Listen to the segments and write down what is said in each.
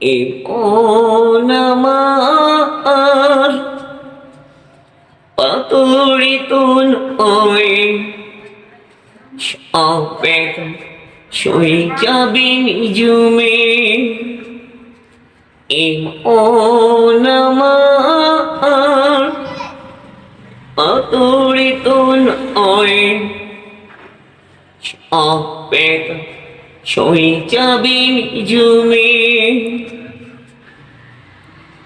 এ আমার? পাতরিতুন ওই অপেক সই যাবি নিজুমে এ আমার? পাতরিতুন ওই অপেক সই যাবি নিজুমে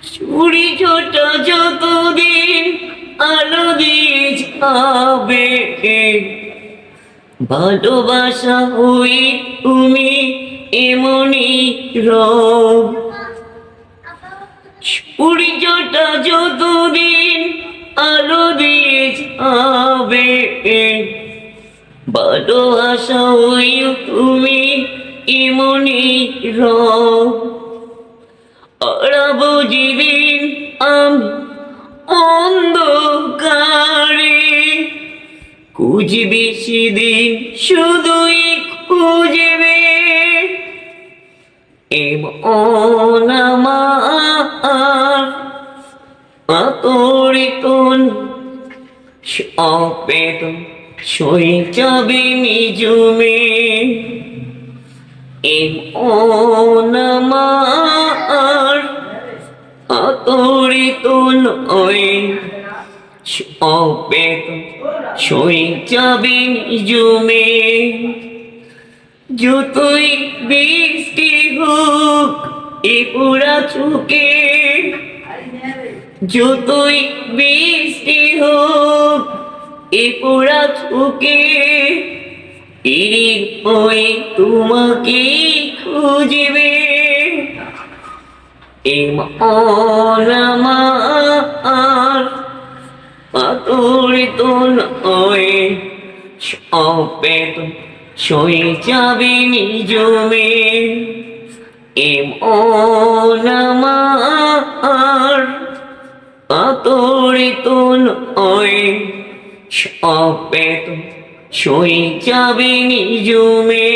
চুরি ছোট যতদিন আলো দিয়ে যাবে ভালোবাসা হই তুমি এমনই রব। চুরি ছোট যতদিন আলো দিয়ে যাবে ভালোবাসা হই তুমি আরব জীবিন আমি অন্ধকারে। খুঁজবি সেদিন শুধুই খুঁজবে। এমন আমার আতরিতন অপেতন যাবে নিজুমে এমন আমার আতরিতুন ওই অপেত সই যাবে নিজুমে যতই বৃষ্টি হোক, এ পুরা চুকে যতই বৃষ্টি হোক, এ পুরা চুকে এর ওই তোমাকে খুঁজবে। এমন আমার পাতরিতন ওই অপেত সই যাবে নিজমে। এমন আমার পাতরিতন ওই অপেত সই যাবে নিজমে